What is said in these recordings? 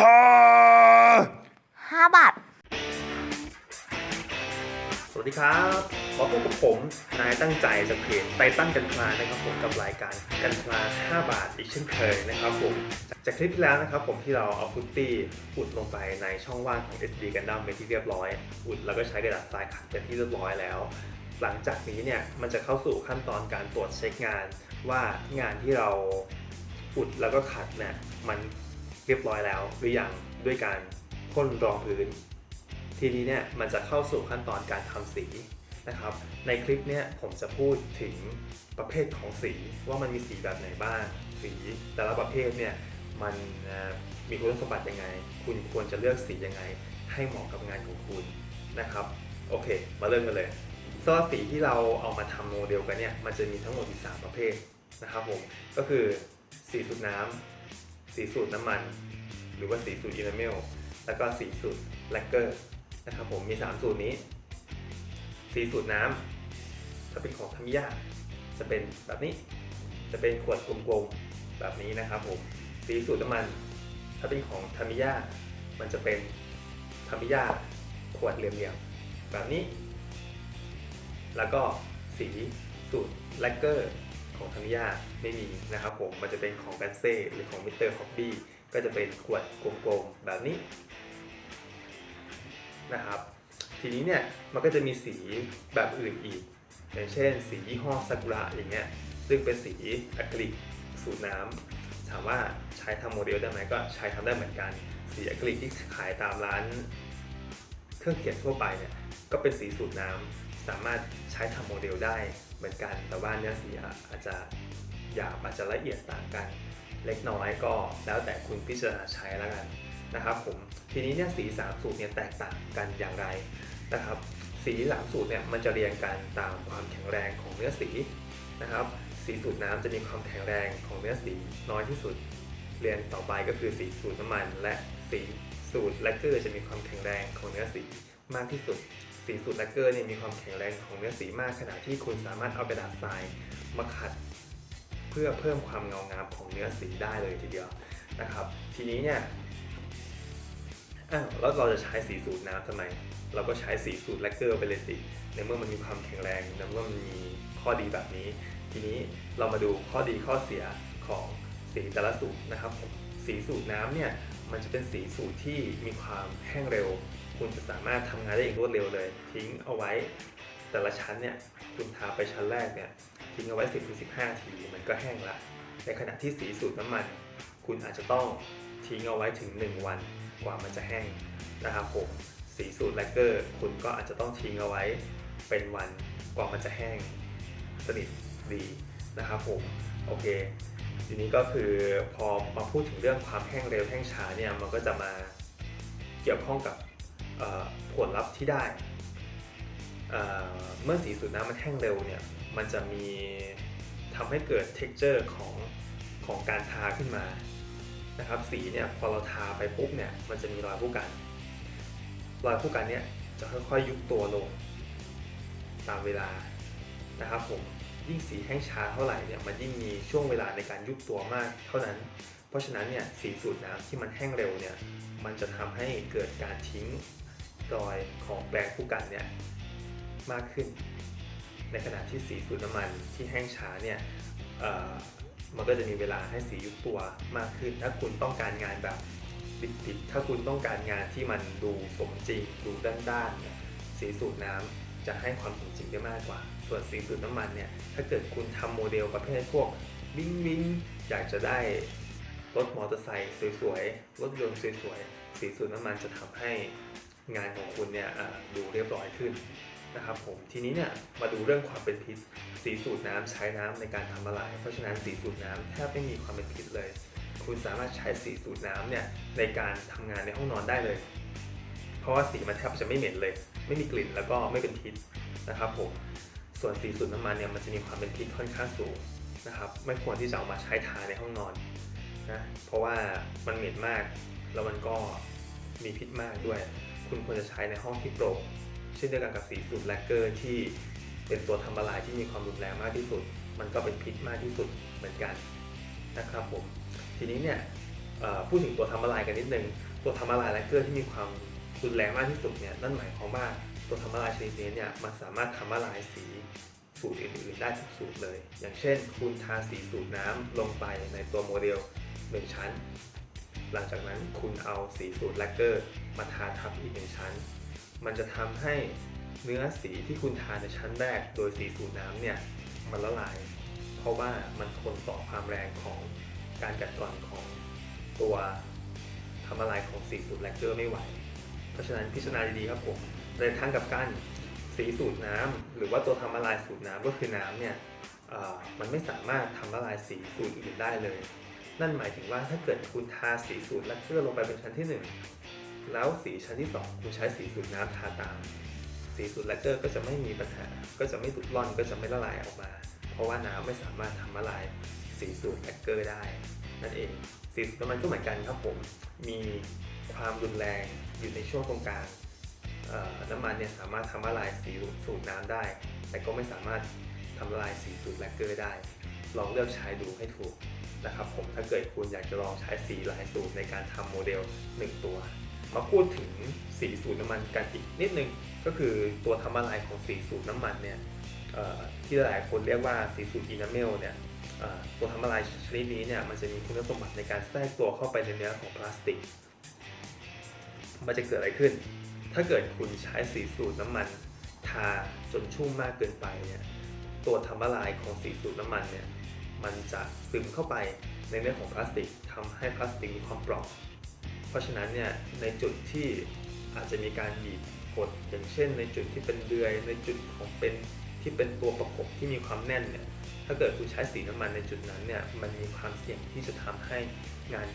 พอห้าบาท สวัสดีครับขอพบกับผม นายตั้งใจจากเพจไตตั้งกันพลานะครับผมกับรายการกันพลา5 บาทอีกเช่นเคยนะครับผม จากคลิปที่แล้วนะครับผมที่เราเอาพุตตี้อุดลงไปในช่องว่างของ SD กันดั้มเป็นที่เรียบร้อย อุดแล้วก็ใช้กระดาษทรายขัดเป็นที่เรียบร้อยแล้ว หลังจากนี้เนี่ยมันจะเข้าสู่ขั้นตอนการตรวจเช็คงาน ว่างานที่เราอุดแล้วก็ขัดเนี่ยมัน เรียบร้อยแล้วหรือยังด้วยการพ่นรองพื้น ทีนี้เนี่ยมันจะเข้าสู่ขั้นตอนการทำสีนะครับ ในคลิปเนี่ยผมจะพูดถึงประเภทของสีว่ามันมีสีแบบไหนบ้าง สีแต่ละประเภทเนี่ยมันมีคุณสมบัติยังไง คุณควรจะเลือกสียังไง ให้เหมาะกับงานของคุณนะครับ โอเค มาเริ่มกันเลยสำหรับสีที่เราเอามาทำโมเดลกันเนี่ยมันจะมีทั้งหมดอีกสามประเภทนะครับผมก็คือสีสูตรน้ำ สีสูตรน้ำมัน หรือว่าสีสูตรอินาเมลแล้วก็สีสูตรแลกเกอร์นะครับผมมี 3 สูตรนี้ สีสูตรน้ำถ้าเป็นของทามิยาจะเป็นแบบนี้ จะเป็นขวดกลมๆแบบนี้นะครับผมสีสูตรน้ำมัน ถ้าเป็นของทามิยามันจะเป็นทามิยาขวดเหลี่ยมๆแบบนี้ แล้วก็สีสูตรแลกเกอร์ ของทามิยาไม่มีนะครับผมมันจะเป็นของแบนเซ่หรือของมิสเตอร์ฮอบบี้ก็จะเป็นขวดกลมๆแบบนี้นะครับทีนี้เนี่ยมันก็จะมีสีแบบอื่นอีก อย่างเช่น สียี่ห้อซากุระอย่างเงี้ยซึ่งเป็นสีอะคริลิกสูตรน้ำถามว่าใช้ทำโมเดลได้ไหมก็ใช้ทำได้เหมือนกัน สีอะคริลิกที่ขายตามร้าน เครื่องเขียนทั่วไปเนี่ยก็เป็นสีสูตรน้ำสามารถใช้ทำโมเดลได้ เหมือนกัน แต่ว่าเนื้อสีอาจจะหยาบอาจจะละเอียดต่างกันเล็กน้อยก็แล้วแต่คุณพิจารณาใช้แล้วกันนะครับผมทีนี้เนี่ยสีสามสูตรเนี่ยแตกต่างกันอย่างไรนะครับสีสามสูตรเนี่ยมันจะเรียงกันตามความแข็งแรงของเนื้อสีนะครับ สีสูตรน้ำจะมีความแข็งแรงของเนื้อสีน้อยที่สุด เรียนต่อไปก็คือสีสูตรน้ำมัน และสีสูตรแลกเกอร์จะมีความแข็งแรงของเนื้อสีมากที่สุด สีสูตรแลกเกอร์เนี่ยมีความแข็งแรงของเนื้อสีมากขณะที่คุณสามารถเอากระดาษทรายมาขัด เพื่อเพิ่มความเงางามของเนื้อสีได้เลยทีเดียวนะครับ ทีนี้เนี่ยอ้าวแล้วเราจะใช้สีสูตรน้ำทำไม เราก็ใช้สีสูตรแลกเกอร์ไปเลยสิในเมื่อมันมีความแข็งแรงในเมื่อมันมีข้อดีแบบนี้ ทีนี้เรามาดูข้อดีข้อเสียของสีแต่ละสูตรนะครับ สีสูตรน้ำเนี่ยมันจะเป็นสีสูตรที่มีความแห้งเร็ว คุณจะสามารถทำงานได้อย่างรวดเร็วเลย ทิ้งเอาไว้แต่ละชั้นเนี่ยคุณทาไปชั้นแรกเนี่ยทิ้งเอาไว้ 10-15 ทีมันก็แห้งละ ในขณะที่สีสูตรน้ำมัน คุณอาจจะต้องทิ้งเอาไว้ถึง 1 วันกว่ามันจะแห้งนะครับผมสีสูตรแลกเกอร์ คุณก็อาจจะต้องทิ้งเอาไว้เป็นวันกว่ามันจะแห้งสนิทดีนะครับผมโอเค ทีนี้ก็คือพอมาพูดถึงเรื่องความแห้งเร็วแห้งช้าเนี่ยมันก็จะมาเกี่ยวข้องกับ ผลลัพธ์ที่ได้ เมื่อสีสูตรน้ำมันแห้งเร็วเนี่ย มันจะมีทำให้เกิด texture ของของการทาขึ้นมานะครับ สีเนี่ยพอเราทาไปปุ๊บเนี่ย มันจะมีรอยผู้กัน รอยผู้กันเนี่ยจะค่อยๆยุบตัวลง ตามเวลานะครับผมยิ่งสีแห้งช้าเท่าไหร่เนี่ยมันยิ่งมีช่วงเวลาในการยุบตัวมากเท่านั้น เพราะฉะนั้นเนี่ยสีสูตรน้ำที่มันแห้งเร็วเนี่ยมันจะทำให้เกิดการทิ้ง รอยของแปรงผู้กันเนี่ยมากขึ้น ในขณะที่สีสูตรน้ำมันที่แห้งช้าเนี่ยมันก็จะมีเวลาให้สียุบตัวมากขึ้น ถ้าคุณต้องการงานแบบติดๆถ้าคุณต้องการงานที่มันดูสมจริงดูด้านๆเนี่ยสีสูตรน้ำจะให้ความสมจริงได้มากกว่า ส่วนสีสูตรน้ำมันเนี่ยถ้าเกิดคุณทำโมเดลประเภทพวกวิ่งวิ่งอยากจะได้รถมอเตอร์ไซค์สวยๆรถยนต์สวยๆสีสูตรน้ำมันจะทำให้ งานของคุณเนี่ยดูเรียบร้อยขึ้นนะครับผมทีนี้เนี่ยมาดูเรื่องความเป็นพิษ สีสูตรน้ำใช้น้ำในการทำละลาย เพราะฉะนั้นสีสูตรน้ำแทบไม่มีความเป็นพิษเลย คุณสามารถใช้สีสูตรน้ำเนี่ยในการทำงานในห้องนอนได้เลย เพราะว่าสีมันแทบจะไม่เหม็นเลย ไม่มีกลิ่นแล้วก็ไม่เป็นพิษนะครับผมส่วนสีสูตรน้ำมันเนี่ยมันจะมีความเป็นพิษค่อนข้างสูงนะครับไม่ควรที่จะเอามาใช้ทาในห้องนอนนะเพราะว่ามันเหม็นมากแล้วมันก็มีพิษมากด้วย คุณควรจะใช้ในห้องที่โปร่งเช่นเดียวกันกับสีสูตรแลกเกอร์ที่เป็นตัวทำละลายที่มีความรุนแรงมากที่สุด มันก็เป็นพิษมากที่สุดเหมือนกันนะครับผมทีนี้เนี่ยพูดถึงตัวทำละลายกันนิดนึงตัวทำละลายแลกเกอร์ที่มีความรุนแรงมากที่สุดเนี่ยนั่นหมายความว่าตัวทำละลายชนิดนี้เนี่ยมันสามารถทำละลายสีสูตรอื่นๆได้ทุกสูตรเลย อย่างเช่น คุณทาสีสูตรน้ำลงไปในตัวโมเดลหนึ่งชั้น หลังจากนั้นคุณเอาสีสูตรแลกเกอร์มาทาทับอีกหนึ่งชั้น มันจะทำให้เนื้อสีที่คุณทาในชั้นแรก โดยสีสูตรน้ำเนี่ยมันละลาย เพราะว่ามันทนต่อความแรงของการกัดกร่อนของตัวทำละลายของสีสูตรแลกเกอร์ไม่ไหว เพราะฉะนั้นพิจารณาดีๆครับผมในทางกับกันสีสูตรน้ำหรือว่าตัวทำละลายสูตรน้ำก็คือน้ำเนี่ยมันไม่สามารถทำละลายสีสูตรอื่นได้เลย นั่นหมายถึงว่าถ้าเกิดคุณทาสีสูตรแลกเกอร์ลงไปเป็นชั้นที่ 1 แล้วสีชั้นที่ 2 คุณใช้สีสูตรน้ำทาตาม สีสูตรแลกเกอร์ก็จะไม่มีปัญหา ก็จะไม่ดุดร่อนก็จะไม่ละลายออกมา เพราะว่าน้ำไม่สามารถทำละลายสีสูตรแลกเกอร์ได้ นั่นเอง สีสูตรน้ำมันก็เหมือนกันครับผม มีความรุนแรงอยู่ในช่วงตรงกลางน้ำมันเนี่ยสามารถทำละลายสีสูตรน้ำได้ แต่ก็ไม่สามารถทำละลายสีสูตรแลกเกอร์ได้ ลองเลือกใช้ดูให้ถูก นะครับผมถ้าเกิดคุณอยากจะลองใช้สีหลายสูตรในการทำโมเดล 1 ตัว มาพูดถึงสีสูตรน้ำมันกันอีกนิดนึงก็คือตัวทำละลายของสีสูตรน้ำมันเนี่ยที่หลายคนเรียกว่าสีสูตรอินาเมลเนี่ยตัวทำละลายชนิดนี้เนี่ยมันจะมีคุณสมบัติในการแทรกตัวเข้าไปในเนื้อของพลาสติก มันจะเกิดอะไรขึ้น ถ้าเกิดคุณใช้สีสูตรน้ำมันทาจนชุ่มมากเกินไปเนี่ยตัวทำละลายของสีสูตรน้ำมันเนี่ย มันจะซึมเข้าไปในเนื้อของพลาสติกทำให้พลาสติกมีความเปราะ เพราะฉะนั้นเนี่ยในจุดที่อาจจะมีการบีบกดอย่างเช่น ในจุดที่เป็นเดือย ในจุดของเป็นที่เป็นตัวประกบที่มีความแน่นเนี่ยถ้าเกิดคุณใช้สีน้ำมันในจุดนั้นเนี่ยมันมีความเสี่ยงที่จะทำให้งาน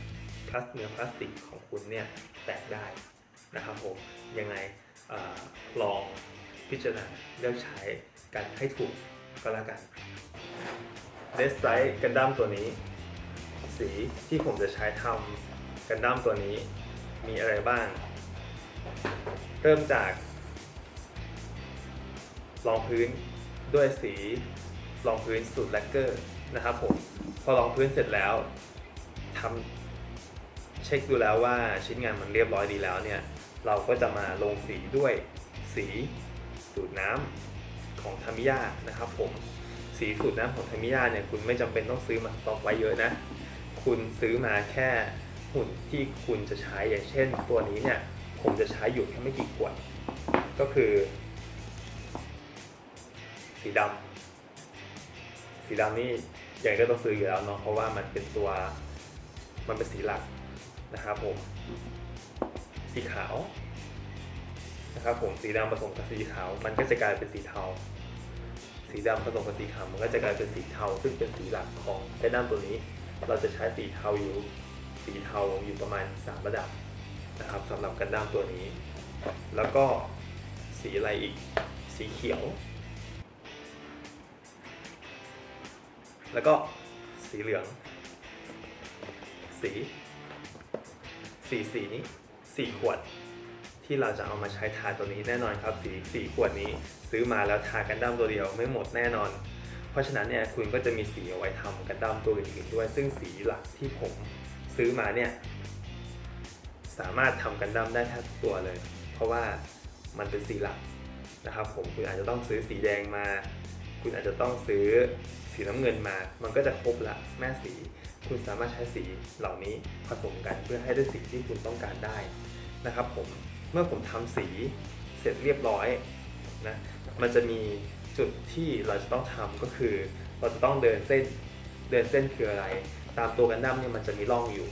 พลาสเนื้อพลาสติกของคุณเนี่ยแตกได้นะครับผมยังไงอลองพิจารณาเลือกใช้กันให้ถูกก็แล้วกัน เดสไซต์กันดั้มตัวนี้ สีที่ผมจะใช้ทำกันดั้มตัวนี้มีอะไรบ้าง เริ่มจากรองพื้นด้วยสีรองพื้นสูตรแลกเกอร์นะครับผม พอรองพื้นเสร็จแล้วทำเช็คดูแล้วว่าชิ้นงานมันเรียบร้อยดีแล้วเนี่ย เราก็จะมาลงสีด้วยสีสูตรน้ำของทามิยานะครับผม สีสูตรน้ำของทามิยาเนี่ยคุณไม่จำเป็นต้องซื้อมาสต็อกไว้เยอะนะ คุณซื้อมาแค่หุ่นที่คุณจะใช้อย่างเช่น ตัวนี้เนี่ยผมจะใช้อยู่แค่ไม่กี่ขวด ก็คือ สีดำสีดำนี่ยังไงก็ต้องซื้ออยู่แล้วเนาะเพราะว่ามันเป็นตัวมันเป็นสีหลักนะครับผม สีขาวนะครับผมสีดำผสมกับสีขาว มันก็จะกลายเป็นสีเทา สีดำผสมกับสีขาวมันก็จะกลายเป็นสีเทา ซึ่งเป็นสีหลักของไอ้ด้านตัวนี้ เราจะใช้สีเทาอยู่สีเทาอยู่ประมาณ 3 ระดับนะครับสำหรับกันด้ามตัวนี้ แล้วก็สีอะไรอีกสีเขียว แล้วก็สีเหลือง สี สีสีนี้สี่ขวด ที่เราจะเอามาใช้ทาตัวนี้แน่นอนครับสีสี่ขวดนี้ซื้อมาแล้วทากันดั้มตัวเดียวไม่หมดแน่นอน เพราะฉะนั้นเนี่ยคุณก็จะมีสีเอาไว้ทำกันดั้มตัวอื่นๆด้วย ซึ่งสีหลักที่ผมซื้อมาเนี่ยสามารถทำกันดั้มได้ทบทุกตัวเลย เพราะว่ามันเป็นสีหลักนะครับผมคุณอาจจะต้องซื้อสีแดงมา คุณอาจจะต้องซื้อสีน้ำเงินมา มันก็จะครบละแม่สี คุณสามารถใช้สีเหล่านี้ผสมกันเพื่อให้ได้สีที่คุณต้องการได้นะครับผม เมื่อผมทำสีเสร็จเรียบร้อยนะมันจะมีจุดที่เราจะต้องทำก็คือ เราจะต้องเดินเส้นเดินเส้นคืออะไร ตามตัวกันดั้มเนี่ยมันจะมีร่องอยู่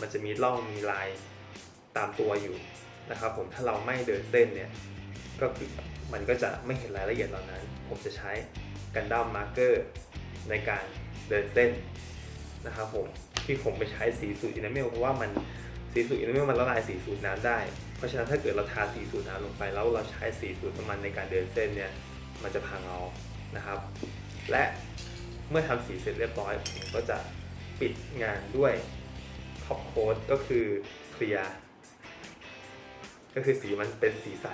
มันจะมีร่องมีลายตามตัวอยู่นะครับผมถ้าเราไม่เดินเส้นเนี่ยก็คือมันก็จะไม่เห็นรายละเอียดเหล่านั้น ผมจะใช้กันดั้มมาร์เกอร์ในการเดินเส้นนะครับผมที่ผมไปใช้สีสูตรอินเมลเพราะว่ามันสีสูตรอินเมลมันละลายสีสูตรน้ำได้ ราะฉะนั้นถ้าเกิดเราทาสีสูตรน้ำลงไปแล้วเราใช้สีสูตรน้ำมันในการเดินเส้นเนี่ยมันจะพังเอานะครับ และเมื่อทำสีเสร็จเรียบร้อยผมก็จะปิดงานด้วยท็อปโค้ดก็คือเคลียร์ก็คือสีมันเป็นสีใส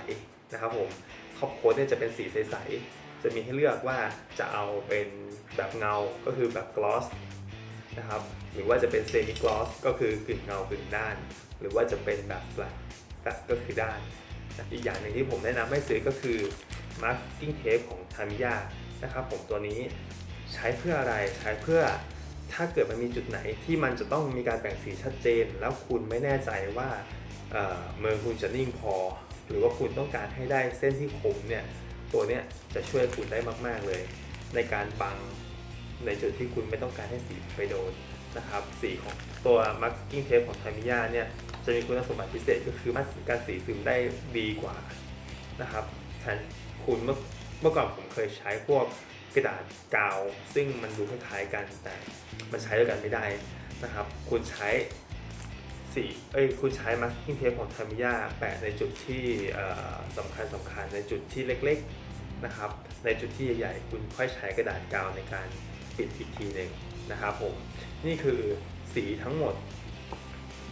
นะครับผมท็อปโค้ดเนี่ยจะเป็นสีใสๆจะมีให้เลือกว่าจะเอาเป็นแบบเงาก็คือแบบกลอสนะครับหรือว่าจะเป็นเซมิกลอสก็คือกึ่งเงากึ่งด้าน หรือว่าจะเป็นแบบแฟลตแฟลต ก็คือด้าน อีกอย่างหนึ่งที่ผมแนะนำให้ซื้อก็คือ masking tape ของทามิยานะครับผมตัวนี้ใช้เพื่ออะไรใช้เพื่อถ้าเกิดมันมีจุดไหนที่มันจะต้องมีการแบ่งสีชัดเจน แล้วคุณไม่แน่ใจว่าเมือคุณจะนิ่งพอ หรือว่าคุณต้องการให้ได้เส้นที่คมเนี่ยตัวเนี้ยจะช่วยคุณได้มากๆเลย ในการบังในจุดที่คุณไม่ต้องการให้สีไปโดนนะครับสีของตัว masking tape ของทามิยาเนี่ย จะมีคุณสมบัติพิเศษก็คือการสีซึมได้ดีกว่านะครับแทนคุณเมื่อเมื่อก่อนผมเคยใช้พวกกระดาษกาว ซึ่งมันดูคล้ายๆกันแต่มันใช้ด้วยกันไม่ได้นะครับ คุณใช้สีเอ้ยคุณใช้ masking tape ของทามิยาแปะในจุดที่สำคัญสำคัญในจุดที่เล็กๆนะครับ ในจุดที่ใหญ่ๆคุณค่อยใช้กระดาษกาวในการปิดอีกทีหนึ่งนะครับผมนี่คือสีทั้งหมด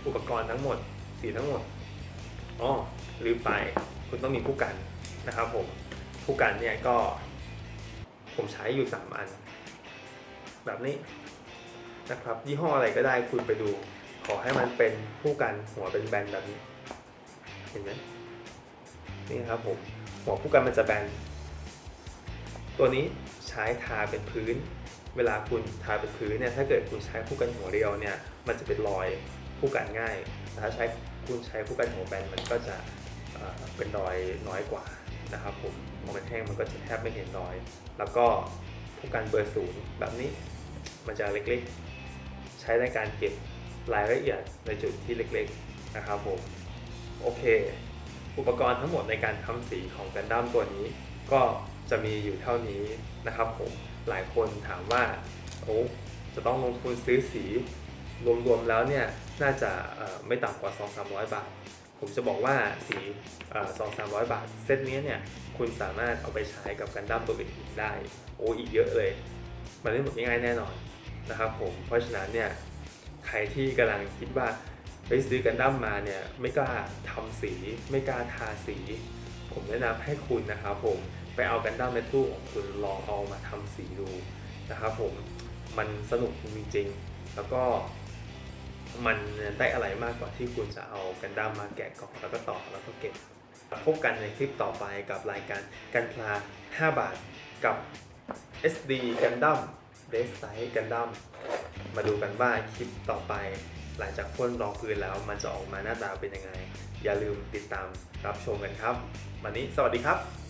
อุปกรณ์ทั้งหมด สีทั้งหมดอ๋อลืมไปคุณต้องมีผู้กันนะครับผมผู้กันเนี่ยก็ ผมใช้อยู่ 3 อัน แบบนี้นะครับ ยี่ห้ออะไรก็ได้คุณไปดู ขอให้มันเป็นผู้กันหัวเป็นแบนแบบนี้ เห็นไหมนี่ครับผมหัวผู้กันมันจะแบนตัวนี้ใช้ทาเป็นพื้น เวลาคุณทาเป็นพื้นเนี่ยถ้าเกิดคุณใช้ผู้กันหัวเรียวเนี่ยมันจะเป็นรอย ผู้กันง่ายแต่ถ้าใช้คุณใช้ผู้กันหัวแบนมันก็จะเป็นรอยน้อยกว่านะครับผมพอมันแห้งมันก็จะแทบไม่เห็นรอย แล้วก็ผู้กันเบอร์ศูนย์แบบนี้มันจะเล็กๆ ใช้ในการเก็บรายละเอียดในจุดที่เล็กๆนะครับผมโอเค อุปกรณ์ทั้งหมดในการทำสีของกันดั้มตัวนี้ ก็จะมีอยู่เท่านี้นะครับผมหลายคนถามว่าโอ้จะต้องลงทุนซื้อสีรวมๆแล้วเนี่ย น่าจะไม่ต่ำกว่า 2-300 บาท ผมจะบอกว่าสีสองสามร้อยบาท เซตนี้เนี่ยคุณสามารถเอาไปใช้กับกันดั้มตัวอื่นได้ โอ้อีกเยอะเลย มันไม่หมดง่ายแน่นอนนะครับผม เพราะฉะนั้นเนี่ยใครที่กำลังคิดว่าไปซื้อกันดั้มมาเนี่ยไม่กล้าทำสีไม่กล้าทาสี ผมแนะนำให้คุณนะครับผมไปเอากันดั้มในตู้ของคุณลองเอามาทำสีดูนะครับผมมันสนุกจริงๆแล้วก็ มันได้อะไรมากกว่าที่คุณจะเอากันดั้มมาแกะกล่องแล้วก็ต่อแล้วก็เก็บพบกันในคลิปต่อไปกับรายการกันพลา 5 บาทกับ SD กันดั้มเบสไซส์กันดั้มมาดูกันว่าคลิปต่อไป หลังจากพ่นรองพื้นแล้วมันจะออกมาหน้าตาเป็นยังไง อย่าลืมติดตามรับชมกันครับ วันนี้สวัสดีครับ